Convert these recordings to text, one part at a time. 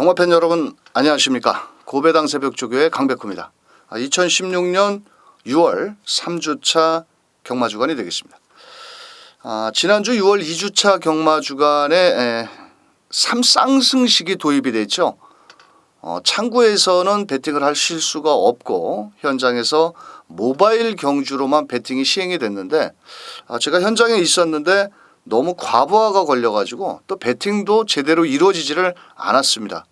경마팬 여러분 안녕하십니까 고배당 새벽조교의 강백호입니다. 2016년 6월 3주차 경마 주간이 되겠습니다. 아, 지난주 6월 2주차 경마 주간에 에, 삼쌍승식이 도입이 됐죠. 어, 창구에서는 베팅을 하실 수가 없고 현장에서 모바일 경주로만 베팅이 시행이 됐는데 아, 제가 현장에 있었는데 너무 과부하가 걸려가지고 또 베팅도 제대로 이루어지지를 않았습니다.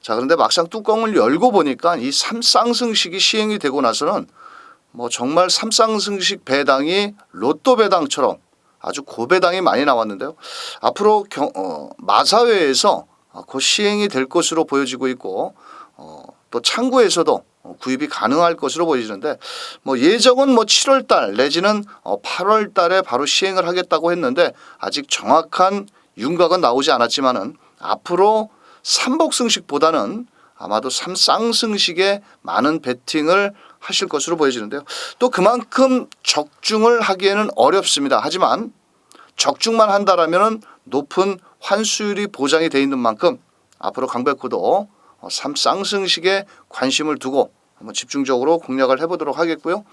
자 그런데 막상 뚜껑을 열고 보니까 이 삼쌍승식이 시행이 되고 나서는 뭐 정말 삼쌍승식 배당이 로또 배당처럼 아주 고배당이 많이 나왔는데요. 앞으로 경, 어, 마사회에서 어, 곧 시행이 될 것으로 보여지고 있고 어, 또 창구에서도 어, 구입이 가능할 것으로 보여지는데 뭐 예정은 뭐 7월 달 내지는 어, 8월 달에 바로 시행을 하겠다고 했는데 아직 정확한 윤곽은 나오지 않았지만은 앞으로 삼복승식보다는 아마도 삼쌍승식에 많은 베팅을 하실 것으로 보여지는데요. 또 그만큼 적중을 하기에는 어렵습니다. 하지만 적중만 한다라면은 높은 환수율이 보장이 돼 있는 만큼 앞으로 강백호도 어, 삼쌍승식에 관심을 두고 한번 집중적으로 공략을 해보도록 하겠고요.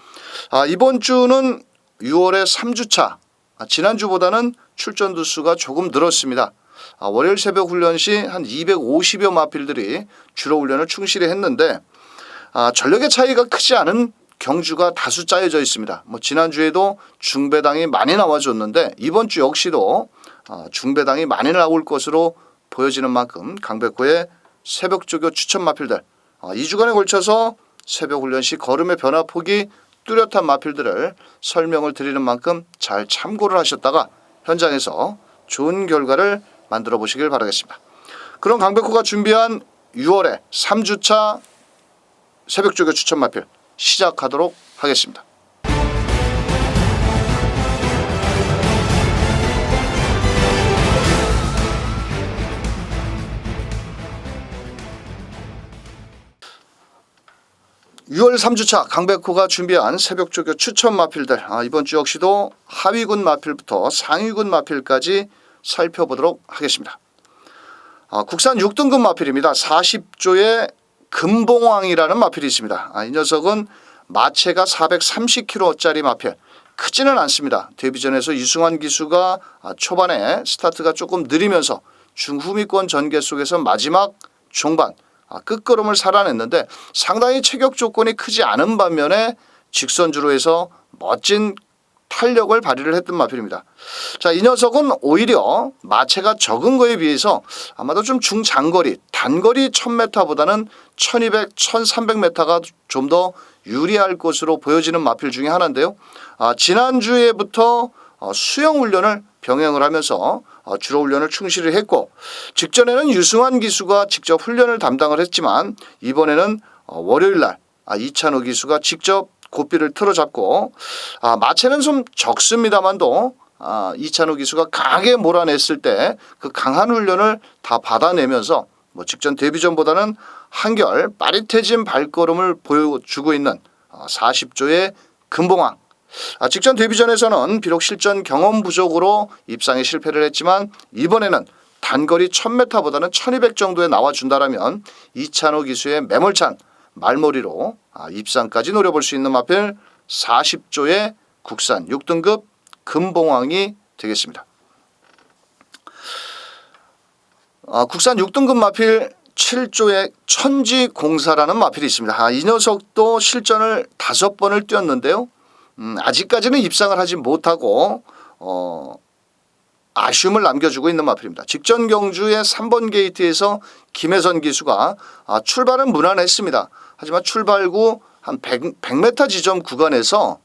아, 이번 주는 6월의 3주차 아, 지난주보다는 출전 두수가 조금 늘었습니다. 아, 월요일 새벽 훈련 시 한 250여 마필들이 주로 훈련을 충실히 했는데 아, 전력의 차이가 크지 않은 경주가 다수 짜여져 있습니다. 뭐 지난주에도 중배당이 많이 나와줬는데 이번 주 역시도 아, 중배당이 많이 나올 것으로 보여지는 만큼 강백호의 새벽 조교 추천 마필들 아, 2주간에 걸쳐서 새벽 훈련 시 걸음의 변화폭이 뚜렷한 마필들을 설명을 드리는 만큼 잘 참고를 하셨다가 현장에서 좋은 결과를 만들어 보시길 바라겠습니다. 그럼 강백호가 준비한 6월의 3주차 새벽 조교 추천 마필 시작하도록 하겠습니다. (6월 3주차) 강백호가 준비한 새벽 조교 추천 마필들 아, 이번 주 역시도 하위군 마필부터 상위군 마필까지 살펴보도록 하겠습니다. 아, 국산 6등급 마필입니다. 40조의 금봉왕이라는 마필이 있습니다. 아, 이 녀석은 마체가 430kg짜리 마필. 크지는 않습니다. 데뷔전에서 유승환 기수가 아, 초반에 스타트가 조금 느리면서 중후미권 전개 속에서 마지막 종반 아, 끝걸음을 살아냈는데 상당히 체격 조건이 크지 않은 반면에 직선주로 해서 멋진 탄력을 발휘를 했던 마필입니다. 자, 이 녀석은 오히려 마체가 적은 거에 비해서 아마도 좀 중장거리, 단거리 1000m보다는 1200, 1300m가 좀 더 유리할 것으로 보여지는 마필 중에 하나인데요. 아, 지난주에부터 어, 수영 훈련을 병행을 하면서 어, 주로 훈련을 충실히 했고 직전에는 유승환 기수가 직접 훈련을 담당을 했지만 이번에는 어, 월요일 날 아, 이찬호 기수가 직접 고삐를 틀어잡고 아, 마체는 좀 적습니다만도 아, 이찬호 기수가 강하게 몰아냈을 때 그 강한 훈련을 다 받아내면서 뭐 직전 데뷔전보다는 한결 빠릿해진 발걸음을 보여주고 있는 아, 40조의 금봉왕. 아, 직전 데뷔전에서는 비록 실전 경험 부족으로 입상에 실패를 했지만 이번에는 단거리 1000m보다는 1200 정도에 나와준다라면 이찬호 기수의 매몰찬 말머리로 아, 입상까지 노려볼 수 있는 마필 40조의 국산 6등급 금봉왕이 되겠습니다. 아, 국산 6등급 마필 7조의 천지공사라는 마필이 있습니다. 아, 이 녀석도 실전을 다섯 번을 뛰었는데요. 음, 아직까지는 입상을 하지 못하고 어, 아쉬움을 남겨주고 있는 마필입니다. 직전 경주의 3번 게이트에서 김혜선 기수가 아, 출발은 무난했습니다. 하지만 출발 후한 100, 100m 지점 구간에서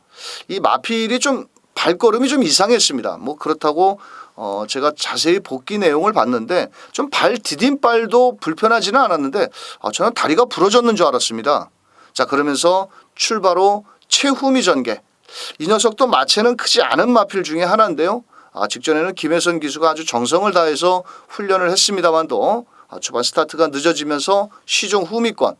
이 마필이 좀 발걸음이 좀 이상했습니다. 뭐 그렇다고 어 제가 자세히 복귀 내용을 봤는데 좀 발 디딤발도 불편하지는 않았는데 아 저는 다리가 부러졌는 줄 알았습니다. 자 그러면서 출발 후 최후미 전개 이 녀석도 마체는 크지 않은 마필 중에 하나인데요. 아, 직전에는 김혜선 기수가 아주 정성을 다해서 훈련을 했습니다만도 아, 초반 스타트가 늦어지면서 시종 후미권.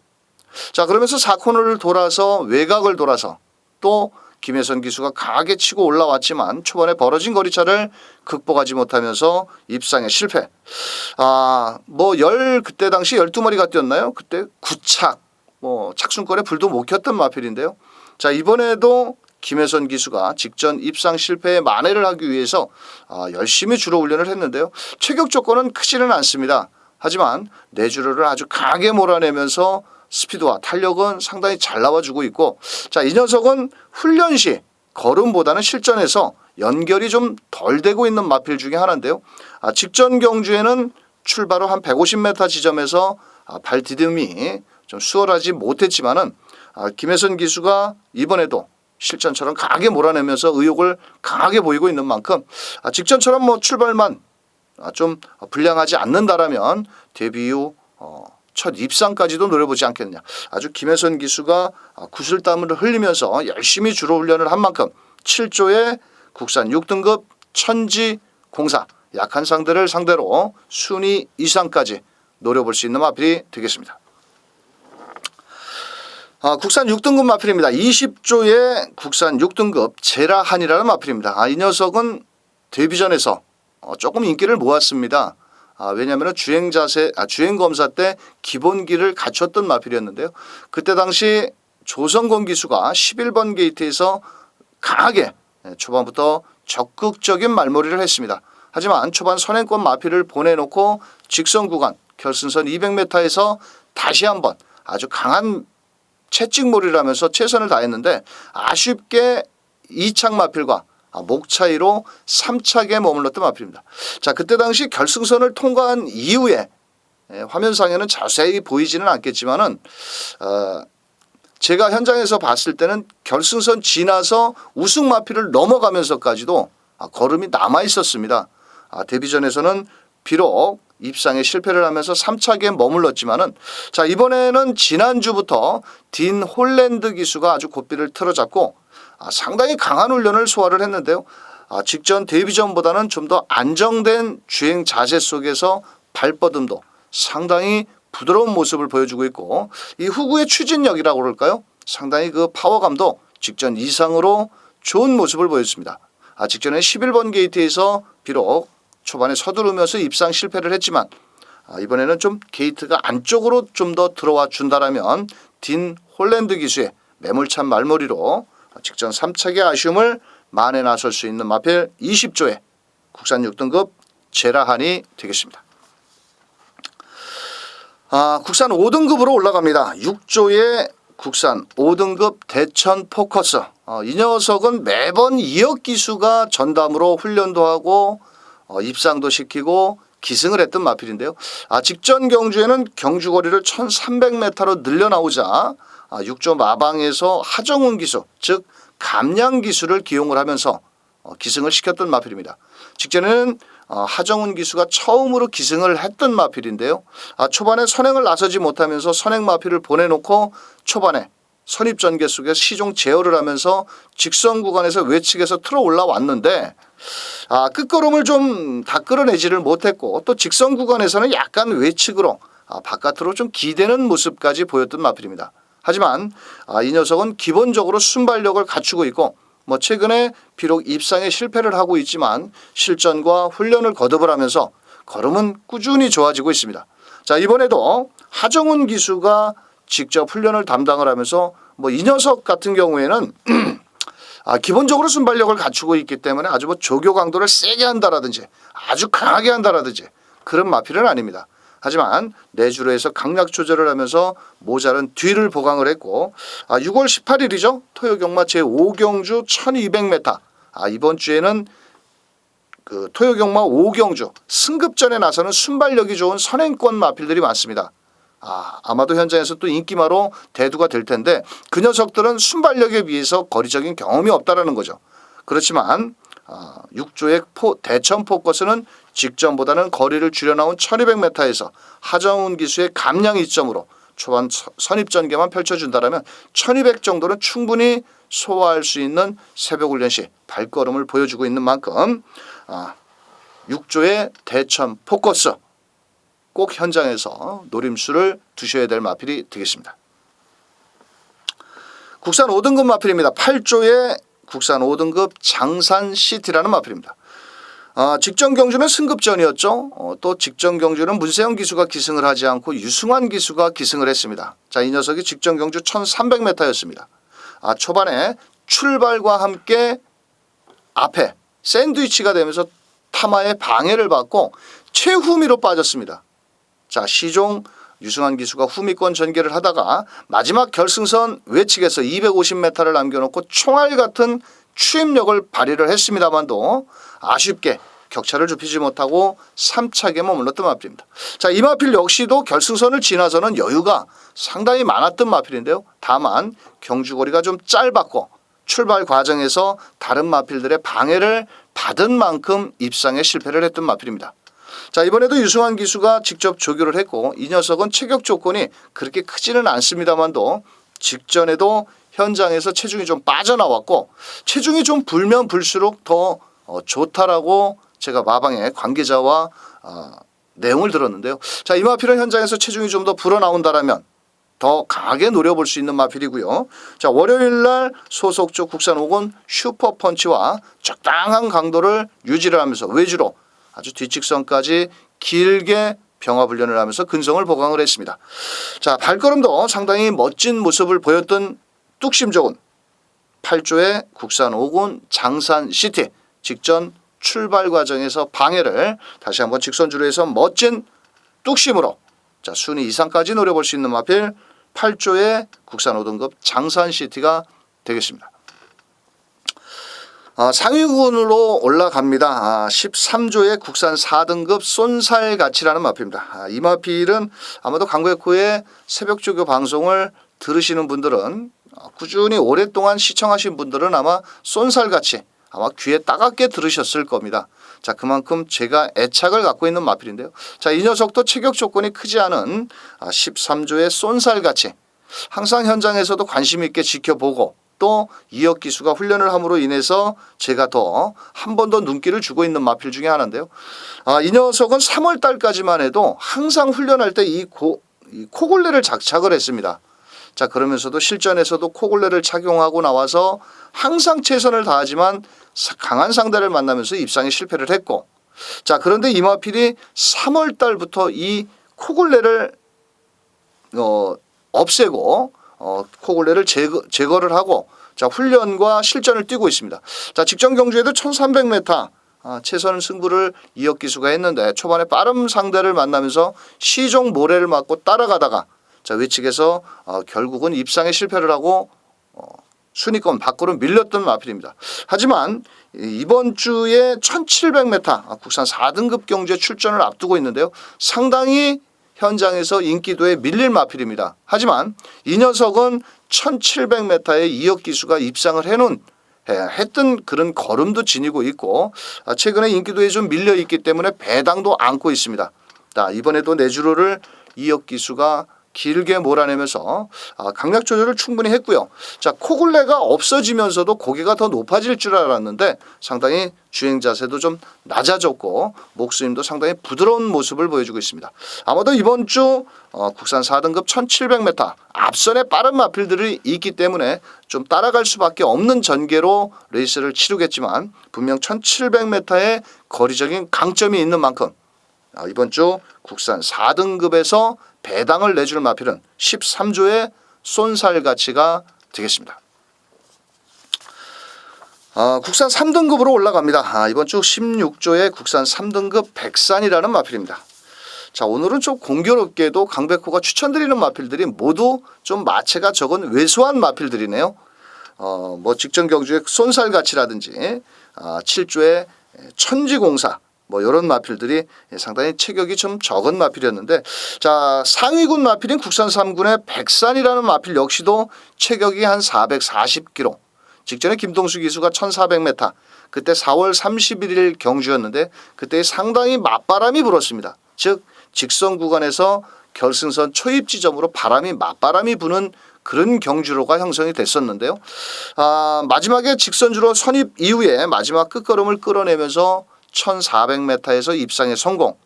자 그러면서 4코너를 돌아서 외곽을 돌아서 또 김혜선 기수가 강하게 치고 올라왔지만 초반에 벌어진 거리차를 극복하지 못하면서 입상에 실패. 아, 뭐 열 그때 당시 12마리가 뛰었나요? 그때 구착. 뭐 착순권에 불도 못 켰던 마필인데요. 자, 이번에도 김혜선 기수가 직전 입상 실패에 만회를 하기 위해서 아, 열심히 주로 훈련을 했는데요. 체격 조건은 크지는 않습니다. 하지만 내주로를 아주 강하게 몰아내면서 스피드와 탄력은 상당히 잘 나와주고 있고 자 이 녀석은 훈련 시 걸음보다는 실전에서 연결이 좀 덜 되고 있는 마필 중에 하나인데요. 아, 직전 경주에는 출발 후 한 150m 지점에서 아, 발 디딤이 좀 수월하지 못했지만은 아, 김혜선 기수가 이번에도 실전처럼 강하게 몰아내면서 의욕을 강하게 보이고 있는 만큼 아, 직전처럼 뭐 출발만 아, 좀 불량하지 않는다라면 데뷔 후 어, 첫 입상까지도 노려보지 않겠느냐. 아주 김혜선 기수가 아, 구슬땀을 흘리면서 열심히 주로 훈련을 한 만큼 7조의 국산 6등급 천지 공사 약한 상대를 상대로 순위 이상까지 노려볼 수 있는 마필이 되겠습니다. 아, 국산 6등급 마필입니다. 20조의 국산 6등급 제라한이라는 마필입니다. 아, 이 녀석은 데뷔전에서 어, 조금 인기를 모았습니다. 아, 왜냐하면 주행 자세, 아, 주행 검사 때 기본기를 갖췄던 마필이었는데요. 그때 당시 조성건 기수가 11번 게이트에서 강하게 예, 초반부터 적극적인 말머리를 했습니다. 하지만 초반 선행권 마필을 보내놓고 직선 구간 결승선 200m에서 다시 한번 아주 강한 채찍몰이를 하면서 최선을 다했는데 아쉽게 이창 마필과 아, 목 차이로 3차게 머물렀던 마필입니다. 자, 그때 당시 결승선을 통과한 이후에 예, 화면상에는 자세히 보이지는 않겠지만은 어, 제가 현장에서 봤을 때는 결승선 지나서 우승 마필을 넘어가면서까지도 아, 걸음이 남아 있었습니다. 아, 데뷔전에서는 비록 입상에 실패를 하면서 3차기에 머물렀지만은 자 이번에는 지난주부터 딘 홀랜드 기수가 아주 고삐를 틀어잡고 아, 상당히 강한 훈련을 소화를 했는데요. 아, 직전 데뷔전보다는 좀 더 안정된 주행 자세 속에서 발뻗음도 상당히 부드러운 모습을 보여주고 있고 이 후구의 추진력이라고 그럴까요? 상당히 그 파워감도 직전 이상으로 좋은 모습을 보였습니다. 아, 직전에 11번 게이트에서 비록 초반에 서두르면서 입상 실패를 했지만 아, 이번에는 좀 게이트가 안쪽으로 좀 더 들어와 준다라면 딘 홀랜드 기수의 매몰찬 말머리로 직전 3차기 아쉬움을 만회 나설 수 있는 마필 20조의 국산 6등급 제라한이 되겠습니다. 아, 국산 5등급으로 올라갑니다. 6조의 국산 5등급 대천 포커스. 어, 이 녀석은 매번 2억 기수가 전담으로 훈련도 하고 어, 입상도 시키고 기승을 했던 마필인데요. 아, 직전 경주에는 경주 거리를 1,300m로 늘려 나오자 아, 6조 마방에서 하정훈 기수, 즉 감량 기수를 기용을 하면서 어, 기승을 시켰던 마필입니다. 직전에는 어, 하정훈 기수가 처음으로 기승을 했던 마필인데요. 아, 초반에 선행을 나서지 못하면서 선행 마필을 보내놓고 초반에 선입 전개 속에 시종 제어를 하면서 직선 구간에서 외측에서 틀어 올라왔는데 아, 끝걸음을 좀 다 끌어내지를 못했고 또 직선 구간에서는 약간 외측으로 아, 바깥으로 좀 기대는 모습까지 보였던 마필입니다. 하지만 아, 이 녀석은 기본적으로 순발력을 갖추고 있고 뭐 최근에 비록 입상에 실패를 하고 있지만 실전과 훈련을 거듭을 하면서 걸음은 꾸준히 좋아지고 있습니다. 자 이번에도 하정훈 기수가 직접 훈련을 담당을 하면서 뭐 이 녀석 같은 경우에는 아, 기본적으로 순발력을 갖추고 있기 때문에 아주 뭐 조교 강도를 세게 한다라든지 아주 강하게 한다라든지 그런 마필은 아닙니다. 하지만 내주로에서 강약 조절을 하면서 모자른 뒤를 보강을 했고 아, 6월 18일이죠. 토요 경마 제 5경주 1200m. 아, 이번 주에는 그 토요 경마 5경주 승급전에 나서는 순발력이 좋은 선행권 마필들이 많습니다. 아, 아마도 현장에서 또 인기마로 대두가 될 텐데 그 녀석들은 순발력에 비해서 거리적인 경험이 없다라는 거죠. 그렇지만 아, 6조의 포, 대천 포커스는 직전보다는 거리를 줄여나온 1200m에서 하정훈 기수의 감량 이점으로 초반 서- 선입 전개만 펼쳐준다면 1200 정도는 충분히 소화할 수 있는 새벽 훈련 시 발걸음을 보여주고 있는 만큼 아, 6조의 대천 포커스 꼭 현장에서 노림수를 두셔야 될 마필이 되겠습니다. 국산 5등급 마필입니다. 8조의 국산 5등급 장산 시티라는 마필입니다. 아, 직전 경주는 승급전이었죠. 어, 또 직전 경주는 문세영 기수가 기승을 하지 않고 유승환 기수가 기승을 했습니다. 자, 이 녀석이 직전 경주 1300m였습니다. 아, 초반에 출발과 함께 앞에 샌드위치가 되면서 타마의 방해를 받고 최후미로 빠졌습니다. 자, 시종 유승환 기수가 후미권 전개를 하다가 마지막 결승선 외측에서 250m를 남겨놓고 총알 같은 추임력을 발휘를 했습니다만도 아쉽게 격차를 좁히지 못하고 3차게 머물렀던 마필입니다. 자, 이 마필 역시도 결승선을 지나서는 여유가 상당히 많았던 마필인데요. 다만 경주거리가 좀 짧았고 출발 과정에서 다른 마필들의 방해를 받은 만큼 입상에 실패를 했던 마필입니다. 자 이번에도 유승환 기수가 직접 조교를 했고 이 녀석은 체격 조건이 그렇게 크지는 않습니다만도 직전에도 현장에서 체중이 좀 빠져나왔고 체중이 좀 불면 불수록 더 어, 좋다라고 제가 마방의 관계자와 어, 내용을 들었는데요. 자 이 마필은 현장에서 체중이 좀 더 불어나온다라면 더 강하게 노려볼 수 있는 마필이고요. 자 월요일 날 소속조 국산 5군 슈퍼펀치와 적당한 강도를 유지를 하면서 외주로 아주 뒷직선까지 길게 병합 훈련을 하면서 근성을 보강을 했습니다. 자 발걸음도 상당히 멋진 모습을 보였던 뚝심 좋은 8조의 국산 5군 장산 시티 직전 출발 과정에서 방해를 다시 한번 직선주로 해서 멋진 뚝심으로 자 순위 이상까지 노려볼 수 있는 마필 8조의 국산 5등급 장산 시티가 되겠습니다. 아, 상위군으로 올라갑니다. 아, 13조의 국산 4등급 쏜살 가치라는 마필입니다. 아, 이 마필은 아마도 강백호의 새벽 조교 방송을 들으시는 분들은 어, 꾸준히 오랫동안 시청하신 분들은 아마 쏜살 가치 아마 귀에 따갑게 들으셨을 겁니다. 자, 그만큼 제가 애착을 갖고 있는 마필인데요. 자, 이 녀석도 체격 조건이 크지 않은 아, 13조의 쏜살 가치. 항상 현장에서도 관심 있게 지켜보고 또 이혁 기수가 훈련을 함으로 인해서 제가 더 한 번 더 눈길을 주고 있는 마필 중에 하나인데요. 아, 이 녀석은 3월 달까지만 해도 항상 훈련할 때이 코골레를 장착을 했습니다. 자 그러면서도 실전에서도 코골레를 착용하고 나와서 항상 최선을 다하지만 사- 강한 상대를 만나면서 입상에 실패를 했고 자 그런데 이마필이 3월 달부터 이 코골레를 어, 없애고 어, 코골레를 제거, 제거를 하고 자 훈련과 실전을 뛰고 있습니다. 자 직전 경주에도 1,300m 아, 최선 승부를 이혁 기수가 했는데 초반에 빠른 상대를 만나면서 시종 모래를 맞고 따라가다가 자 외측에서 어, 결국은 입상에 실패를 하고 어, 순위권 밖으로 밀렸던 마필입니다. 하지만 이- 이번 주에 1,700m 아, 국산 4등급 경주에 출전을 앞두고 있는데요. 상당히 현장에서 인기도에 밀릴 마필입니다. 하지만 이 녀석은 1,700m의 이혁 기수가 입상을 해놓은 해- 했던 그런 걸음도 지니고 있고 아, 최근에 인기도에 좀 밀려 있기 때문에 배당도 안고 있습니다. 자, 이번에도 내주로를 이혁 기수가 길게 몰아내면서 아, 강약 조절을 충분히 했고요. 자 코굴레가 없어지면서도 고개가 더 높아질 줄 알았는데 상당히 주행 자세도 좀 낮아졌고 목수임도 상당히 부드러운 모습을 보여주고 있습니다. 아마도 이번 주 어, 국산 4등급 1,700m 앞선에 빠른 마필들이 있기 때문에 좀 따라갈 수밖에 없는 전개로 레이스를 치르겠지만 분명 1,700m의 거리적인 강점이 있는 만큼 아, 이번 주 국산 4등급에서 배당을 내줄 마필은 13조의 쏜살 가치가 되겠습니다. 아, 국산 3등급으로 올라갑니다. 아, 이번 주 16조의 국산 3등급 백산이라는 마필입니다. 자 오늘은 좀 공교롭게도 강백호가 추천드리는 마필들이 모두 좀 마체가 적은 왜소한 마필들이네요. 어, 뭐 직전 경주의 쏜살 가치라든지 아, 7조의 천지공사 뭐 이런 마필들이 상당히 체격이 좀 적은 마필이었는데 자 상위군 마필인 국산 3군의 백산이라는 마필 역시도 체격이 한 440kg 직전에 김동수 기수가 1400m 그때 4월 31일 경주였는데 그때 상당히 맞바람이 불었습니다. 즉 직선 구간에서 결승선 초입 지점으로 바람이 맞바람이 부는 그런 경주로가 형성이 됐었는데요. 아, 마지막에 직선주로 선입 이후에 마지막 끝걸음을 끌어내면서 1,400m에서 입상에 성공.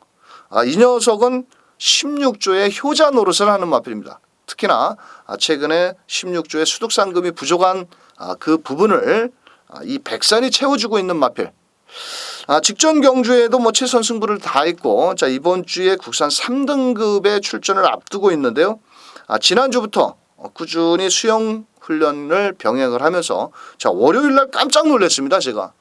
아, 이 녀석은 16조의 효자 노릇을 하는 마필입니다. 특히나 아, 최근에 16조의 수득 상금이 부족한 아, 그 부분을 아, 이 백산이 채워주고 있는 마필. 아, 직전 경주에도 뭐 최선 승부를 다했고 자 이번 주에 국산 3등급의 출전을 앞두고 있는데요. 아, 지난주부터 어, 꾸준히 수영 훈련을 병행을 하면서 자 월요일 날 깜짝 놀랐습니다 제가.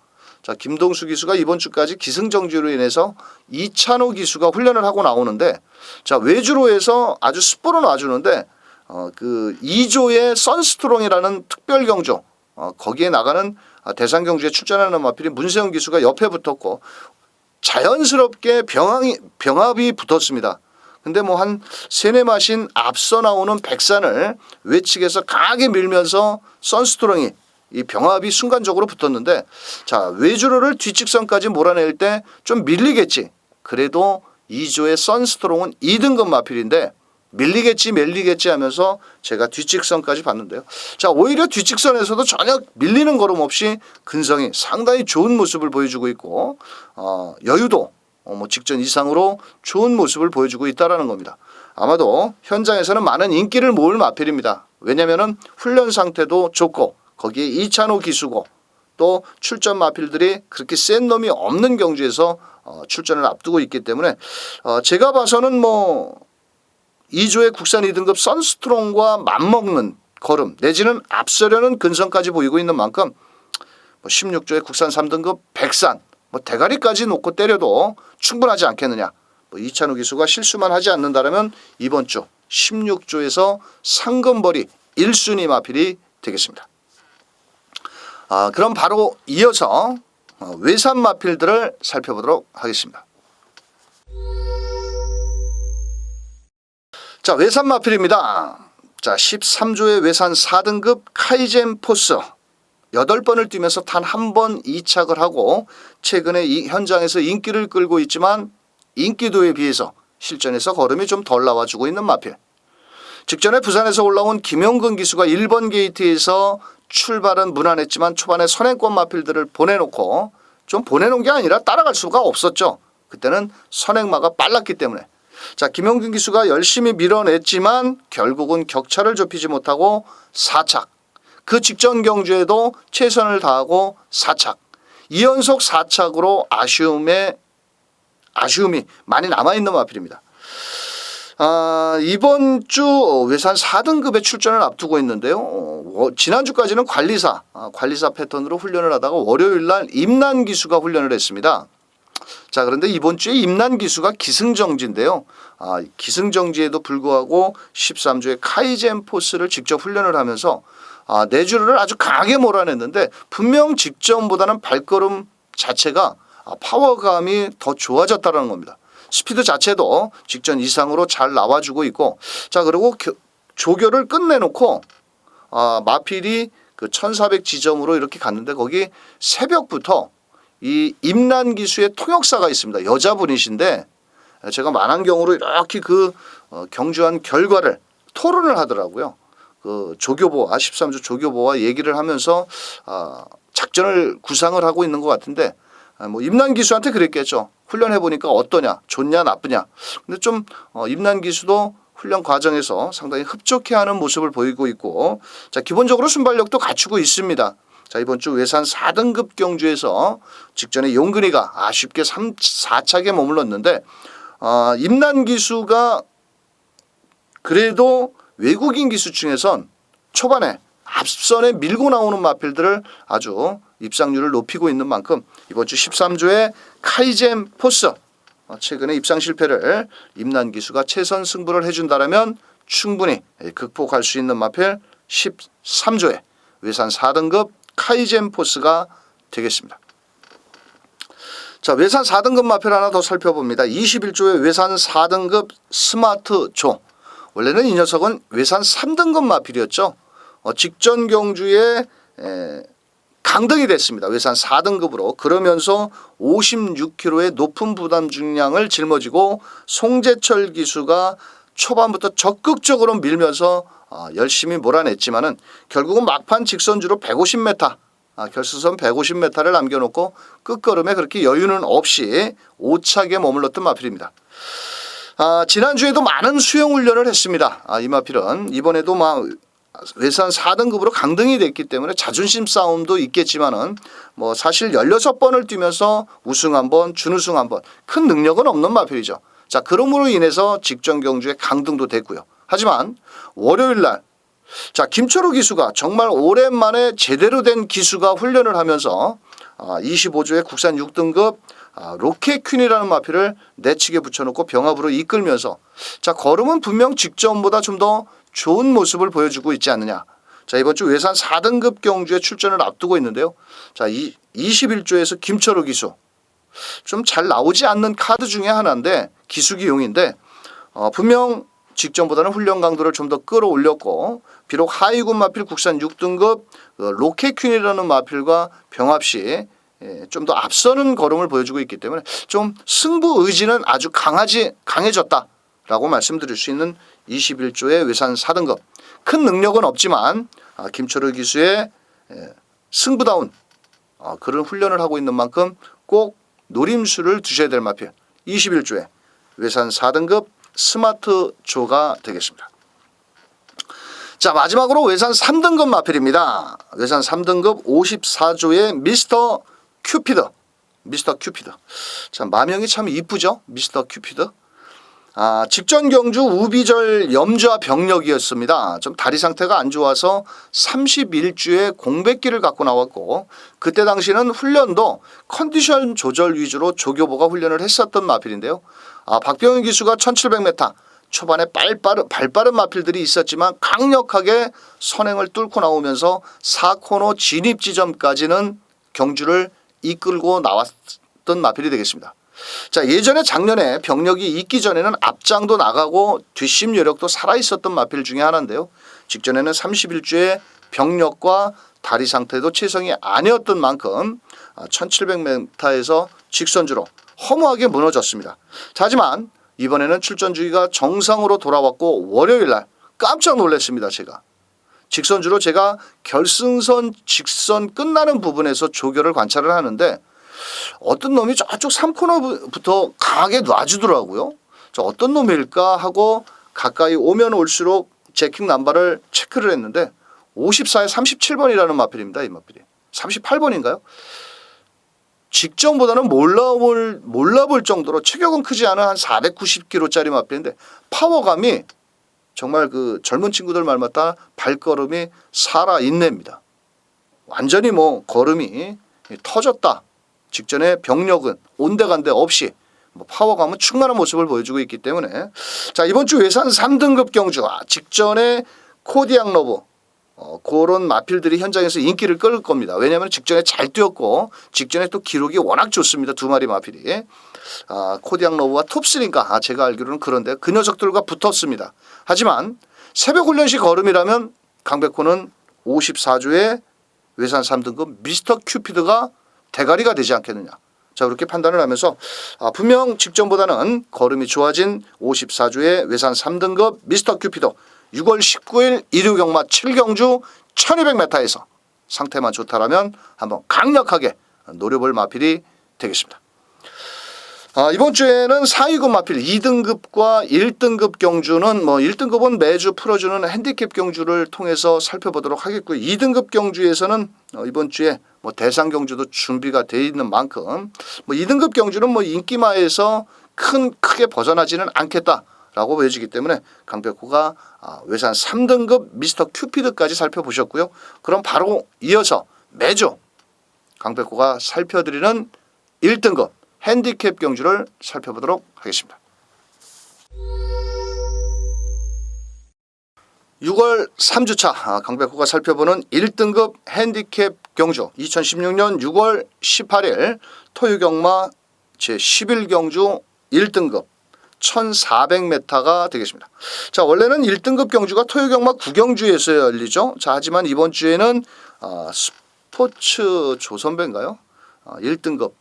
자 김동수 기수가 이번 주까지 기승정지로 인해서 이찬호 기수가 훈련을 하고 나오는데 자 외주로에서 아주 습보로 놔주는데 어 그 2조의 선스트롱이라는 특별 경주 어, 거기에 나가는 아, 대상 경주에 출전하는 마필이 문세영 기수가 옆에 붙었고 자연스럽게 병합이 병합이 붙었습니다. 근데 뭐 한 세네 마신 앞서 나오는 백산을 외측에서 강하게 밀면서 선스트롱이 이 병합이 순간적으로 붙었는데 자 외주로를 뒷직선까지 몰아낼 때 좀 밀리겠지. 그래도 2조의 선스트롱은 2등급 마필인데 밀리겠지 밀리겠지 하면서 제가 뒷직선까지 봤는데요. 자 오히려 뒷직선에서도 전혀 밀리는 걸음 없이 근성이 상당히 좋은 모습을 보여주고 있고 어, 여유도 어, 뭐 직전 이상으로 좋은 모습을 보여주고 있다라는 겁니다. 아마도 현장에서는 많은 인기를 모을 마필입니다. 왜냐면은 훈련 상태도 좋고 거기에 이찬호 기수고 또 출전 마필들이 그렇게 센 놈이 없는 경주에서 어, 출전을 앞두고 있기 때문에 어, 제가 봐서는 뭐 2조의 국산 2등급 선스트롱과 맞먹는 걸음 내지는 앞서려는 근성까지 보이고 있는 만큼 뭐 16조의 국산 3등급 백산 뭐 대가리까지 놓고 때려도 충분하지 않겠느냐. 뭐 이찬우 기수가 실수만 하지 않는다면 이번 주 16조에서 상금벌이 1순위 마필이 되겠습니다. 아, 그럼 바로 이어서 어, 외산 마필들을 살펴보도록 하겠습니다. 자, 외산 마필입니다. 자, 13조의 외산 4등급 카이젠 포스. 8번을 뛰면서 단 한 번 이착을 하고 최근에 이 현장에서 인기를 끌고 있지만 인기도에 비해서 실전에서 걸음이 좀 덜 나와주고 있는 마필. 직전에 부산에서 올라온 김영근 기수가 1번 게이트에서 출발은 무난했지만 초반에 선행권 마필들을 보내놓고 좀 보내놓은 게 아니라 따라갈 수가 없었죠. 그때는 선행마가 빨랐기 때문에. 자, 김영근 기수가 열심히 밀어냈지만 결국은 격차를 좁히지 못하고 4착. 그 직전 경주에도 최선을 다하고 4착. 2연속 4착으로 아쉬움에 아쉬움이 많이 남아 있는 마필입니다. 아, 이번 주 외산 4등급의 출전을 앞두고 있는데요. 어, 지난주까지는 관리사, 아, 관리사 패턴으로 훈련을 하다가 월요일 날 임난 기수가 훈련을 했습니다. 자, 그런데 이번 주에 임난 기수가 기승정지인데요. 아, 기승정지에도 불구하고 13주에 카이젠 포스를 직접 훈련을 하면서 아, 내주를 아주 강하게 몰아냈는데 분명 직전보다는 발걸음 자체가 아, 파워감이 더 좋아졌다는 겁니다. 스피드 자체도 직전 이상으로 잘 나와주고 있고 자 그리고 겨, 조교를 끝내놓고 아, 마필이 그 1400 지점으로 이렇게 갔는데 거기 새벽부터 이 임란 기수의 통역사가 있습니다. 여자분이신데 제가 만안경으로 이렇게 그 어, 경주한 결과를 토론을 하더라고요. 그 조교보와 13주 조교보와 얘기를 하면서 아, 작전을 구상을 하고 있는 것 같은데 아, 뭐 임난 기수한테 그랬겠죠. 훈련해 보니까 어떠냐, 좋냐, 나쁘냐. 근데 좀 어, 임난 기수도 훈련 과정에서 상당히 흡족해하는 모습을 보이고 있고, 자 기본적으로 순발력도 갖추고 있습니다. 자 이번 주 외산 4등급 경주에서 직전에 용근이가 아쉽게 3, 4착에 머물렀는데 어, 임난 기수가 그래도 외국인 기수층에선 초반에 앞선에 밀고 나오는 마필들을 아주 입상률을 높이고 있는 만큼 이번 주 13조의 카이젠 포스 어, 최근에 입상 실패를 임난 기수가 최선 승부를 해준다라면 충분히 극복할 수 있는 마필 13조의 외산 4등급 카이젠 포스가 되겠습니다. 자, 외산 4등급 마필 하나 더 살펴봅니다. 21조의 외산 4등급 스마트 조. 원래는 이 녀석은 외산 3등급 마필이었죠. 어, 직전 경주에 에, 강등이 됐습니다. 외산 4등급으로 그러면서 56kg의 높은 부담 중량을 짊어지고 송재철 기수가 초반부터 적극적으로 밀면서 아, 열심히 몰아냈지만은 결국은 막판 직선주로 150m 아, 결승선 150m를 남겨놓고 끝걸음에 그렇게 여유는 없이 오차게 머물렀던 마필입니다. 아, 지난주에도 많은 수영 훈련을 했습니다. 아, 이 마필은 이번에도 막 외산 4등급으로 강등이 됐기 때문에 자존심 싸움도 있겠지만은 뭐 사실 16번을 뛰면서 우승 한 번, 준우승 한 번 큰 능력은 없는 마필이죠. 자, 그러므로 인해서 직전 경주에 강등도 됐고요. 하지만 월요일 날 자, 김철우 기수가 정말 오랜만에 제대로 된 기수가 훈련을 하면서 아, 25조의 국산 6등급 아, 로켓 퀸이라는 마필을 내측에 붙여놓고 병합으로 이끌면서 자 걸음은 분명 직전보다 좀 더 좋은 모습을 보여주고 있지 않느냐. 자 이번 주 외산 4등급 경주에 출전을 앞두고 있는데요. 자 이, 21조에서 김철우 기수 좀 잘 나오지 않는 카드 중에 하나인데 기수기 용인데 어, 분명 직전보다는 훈련 강도를 좀 더 끌어올렸고 비록 하이군 마필 국산 6등급 그 로켓 퀸이라는 마필과 병합 시 예, 좀더 앞서는 걸음을 보여주고 있기 때문에 좀 승부 의지는 아주 강하지 강해졌다라고 말씀드릴 수 있는 21조의 외산 4등급 큰 능력은 없지만 아, 김철우 기수의 예, 승부다운 아, 그런 훈련을 하고 있는 만큼 꼭 노림수를 두셔야 될 마필 21조의 외산 4등급 스마트 조가 되겠습니다. 자 마지막으로 외산 3등급 마필입니다. 외산 3등급 54조의 미스터 큐피드. 미스터 큐피드. 참 마명이 참 이쁘죠? 미스터 큐피드. 아, 직전 경주 우비절 염좌 병력이었습니다. 좀 다리 상태가 안 좋아서 31주에 공백기를 갖고 나왔고 그때 당시는 훈련도 컨디션 조절 위주로 조교보가 훈련을 했었던 마필인데요. 아, 박병현 기수가 1700m 초반에 발빠른, 발빠른 마필들이 있었지만 강력하게 선행을 뚫고 나오면서 4코너 진입 지점까지는 경주를 이끌고 나왔던 마필이 되겠습니다. 자 예전에 작년에 병력이 있기 전에는 앞장도 나가고 뒷심 여력도 살아 있었던 마필 중에 하나인데요. 직전에는 31주에 병력과 다리 상태도 최성이 아니었던 만큼 1700m에서 직선주로 허무하게 무너졌습니다. 자, 하지만 이번에는 출전 주기가 정상으로 돌아왔고 월요일 날 깜짝 놀랐습니다. 제가 직선주로 제가 결승선 직선 끝나는 부분에서 조결을 관찰을 하는데 어떤 놈이 저쪽 3코너부터 강하게 놔주더라고요. 저 어떤 놈일까 하고 가까이 오면 올수록 제킹 남바를 체크를 했는데 54에 37번이라는 마필입니다. 이 마필이. 38번인가요? 직전보다는 몰라볼 몰라볼 정도로 체격은 크지 않은 한 490kg짜리 마필인데 파워감이 정말 그 젊은 친구들 말 맞다 발걸음이 살아 있네입니다. 완전히 뭐 걸음이 터졌다. 직전에 병력은 온데간데 없이 뭐 파워감은 충만한 모습을 보여주고 있기 때문에 자 이번 주 외산 3등급 경주 아, 직전에 코디앙 러브 어, 그런 마필들이 현장에서 인기를 끌 겁니다. 왜냐하면 직전에 잘 뛰었고 직전에 또 기록이 워낙 좋습니다. 두 마리 마필이 아, 코디앙 러브와 톱스인가 아, 제가 알기로는 그런데 그 녀석들과 붙었습니다. 하지만 새벽 훈련 시 걸음이라면 강백호는 54주에 외산 3등급 미스터 큐피드가 대가리가 되지 않겠느냐. 자 그렇게 판단을 하면서 아, 분명 직전보다는 걸음이 좋아진 54주의 외산 3등급 미스터 큐피도 6월 19일 일요 경마 7경주 1200m에서 상태만 좋다라면 한번 강력하게 노려볼 마필이 되겠습니다. 아, 이번 주에는 4위급 마필 2등급과 1등급 경주는 뭐 1등급은 매주 풀어주는 핸디캡 경주를 통해서 살펴보도록 하겠고요. 2등급 경주에서는 어, 이번 주에 뭐 대상 경주도 준비가 돼 있는 만큼 뭐 2등급 경주는 뭐 인기마에서 큰 크게 벗어나지는 않겠다 라고 보여지기 때문에 강백호가 아, 외산 3등급 미스터 큐피드까지 살펴보셨고요. 그럼 바로 이어서 매주 강백호가 살펴드리는 1등급 핸디캡 경주를 살펴보도록 하겠습니다. 6월 3주차 아, 강백호가 살펴보는 1등급 핸디캡 경주 2016년 6월 18일 토요경마 제11경주 1등급 1400m가 되겠습니다. 자, 원래는 1등급 경주가 토요경마 9경주에서 열리죠. 자, 하지만 이번 주에는 어, 스포츠 조선배인가요? 어, 1등급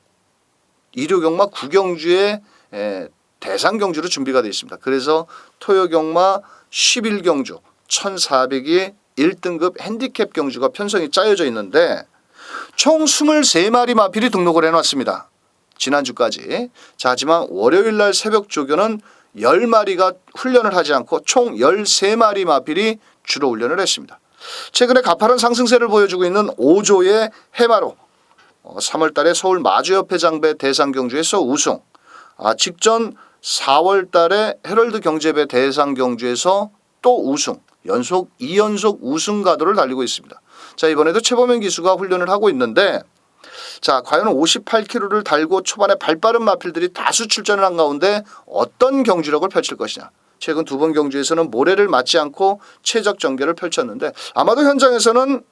일요경마 구경주의 에, 대상 경주로 준비가 되어 있습니다. 그래서 토요경마 11경주 1,400이 1등급 핸디캡 경주가 편성이 짜여져 있는데 총 23마리 마필이 등록을 해놨습니다. 지난주까지. 자, 하지만 월요일 날 새벽 조교는 10마리가 훈련을 하지 않고 총 13마리 마필이 주로 훈련을 했습니다. 최근에 가파른 상승세를 보여주고 있는 5조의 해마로 어, 3월 달에 서울 마주협회 장배 대상 경주에서 우승. 아, 직전 4월 달에 헤럴드 경제배 대상 경주에서 또 우승. 연속 2연속 우승 가도를 달리고 있습니다. 자, 이번에도 최범현 기수가 훈련을 하고 있는데 자, 과연 58km를 달고 초반에 발빠른 마필들이 다수 출전을 한 가운데 어떤 경주력을 펼칠 것이냐. 최근 두 번 경주에서는 모래를 맞지 않고 최적 전개를 펼쳤는데 아마도 현장에서는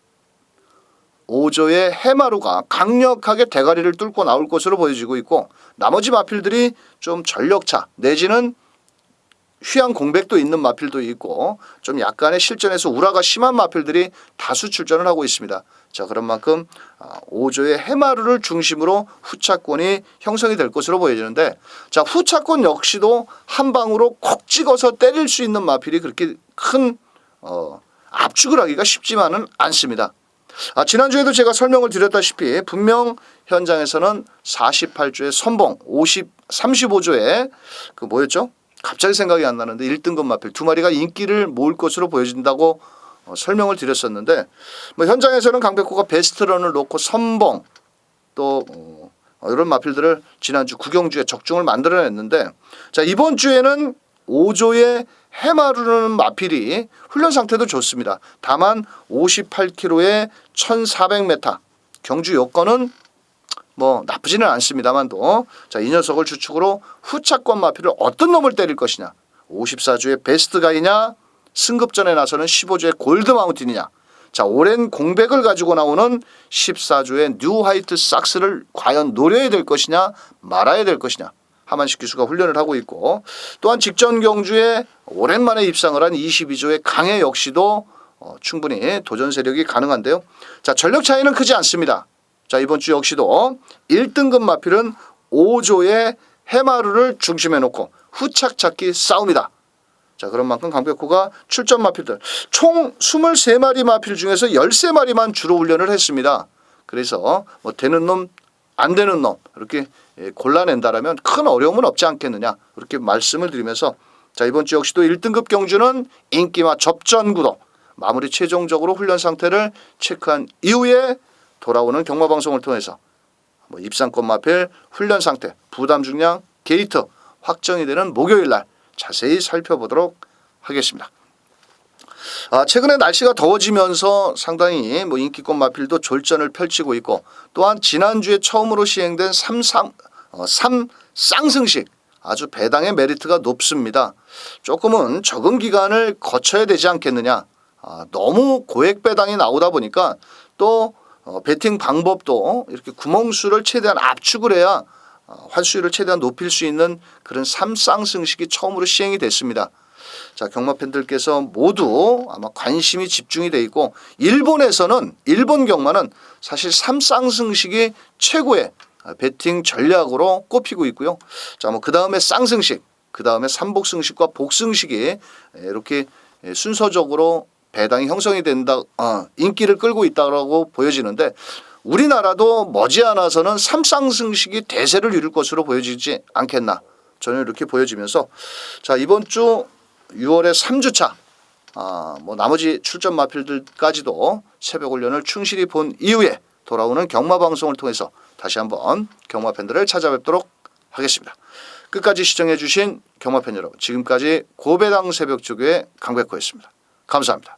5조의 해마루가 강력하게 대가리를 뚫고 나올 것으로 보여지고 있고 나머지 마필들이 좀 전력차 내지는 휘황 공백도 있는 마필도 있고 좀 약간의 실전에서 우라가 심한 마필들이 다수 출전을 하고 있습니다. 자 그런 만큼 5조의 해마루를 중심으로 후차권이 형성이 될 것으로 보여지는데 자 후차권 역시도 한 방으로 콕 찍어서 때릴 수 있는 마필이 그렇게 큰 어, 압축을 하기가 쉽지만은 않습니다. 아, 지난주에도 제가 설명을 드렸다시피 분명 현장에서는 48조의 선봉, 50, 35조의 그 뭐였죠? 갑자기 생각이 안 나는데 1등급 마필 두 마리가 인기를 모을 것으로 보여진다고 어, 설명을 드렸었는데 뭐 현장에서는 강백호가 베스트런을 놓고 선봉 또 어, 이런 마필들을 지난주 구경주에 적중을 만들어냈는데 자 이번 주에는 5조의 해마루는 마필이 훈련 상태도 좋습니다. 다만 58km에 1,400m 경주 요건은 뭐 나쁘지는 않습니다만도. 자 이 녀석을 주축으로 후차권 마필을 어떤 놈을 때릴 것이냐? 54주의 베스트 가이냐? 승급전에 나서는 15주의 골드 마운틴이냐? 자 오랜 공백을 가지고 나오는 14주의 뉴 화이트 삭스를 과연 노려야 될 것이냐? 말아야 될 것이냐 하만식 기수가 훈련을 하고 있고 또한 직전 경주에 오랜만에 입상을 한 22조의 강해 역시도 어, 충분히 도전 세력이 가능한데요. 자 전력 차이는 크지 않습니다. 자 이번 주 역시도 1등급 마필은 5조의 해마루를 중심에 놓고 후착 찾기 싸움이다. 자 그런 만큼 강백호가 출전 마필들 총 23마리 마필 중에서 13마리만 주로 훈련을 했습니다. 그래서 뭐 되는 놈 안 되는 놈 이렇게 예, 골라낸다라면 큰 어려움은 없지 않겠느냐 이렇게 말씀을 드리면서 자 이번 주 역시도 1등급 경주는 인기와 접전 구도 마무리 최종적으로 훈련 상태를 체크한 이후에 돌아오는 경마 방송을 통해서 뭐 입상권 마필 훈련 상태 부담 중량 게이트 확정이 되는 목요일 날 자세히 살펴보도록 하겠습니다. 아, 최근에 날씨가 더워지면서 상당히 뭐 인기권 마필도 졸전을 펼치고 있고 또한 지난주에 처음으로 시행된 삼상 어, 삼쌍승식 아주 배당의 메리트가 높습니다. 조금은 적응 기간을 거쳐야 되지 않겠느냐. 아, 너무 고액 배당이 나오다 보니까 또 어, 베팅 방법도 이렇게 구멍수를 최대한 압축을 해야 어, 환수율을 최대한 높일 수 있는 그런 삼쌍승식이 처음으로 시행이 됐습니다. 자 경마 팬들께서 모두 아마 관심이 집중이 돼 있고 일본에서는 일본 경마는 사실 삼쌍승식이 최고의 배팅 전략으로 꼽히고 있고요. 자 뭐 그 다음에 쌍승식, 그 다음에 삼복승식과 복승식이 이렇게 순서적으로 배당이 형성이 된다, 어, 인기를 끌고 있다고 보여지는데 우리나라도 머지않아서는 삼쌍승식이 대세를 이룰 것으로 보여지지 않겠나 저는 이렇게 보여지면서 자 이번 주 6월의 3주차 아, 뭐 나머지 출전 마필들까지도 새벽 훈련을 충실히 본 이후에 돌아오는 경마 방송을 통해서 다시 한번 경마 팬들을 찾아뵙도록 하겠습니다. 끝까지 시청해 주신 경마 팬 여러분 지금까지 고배당 새벽 조교의 강백호였습니다. 감사합니다.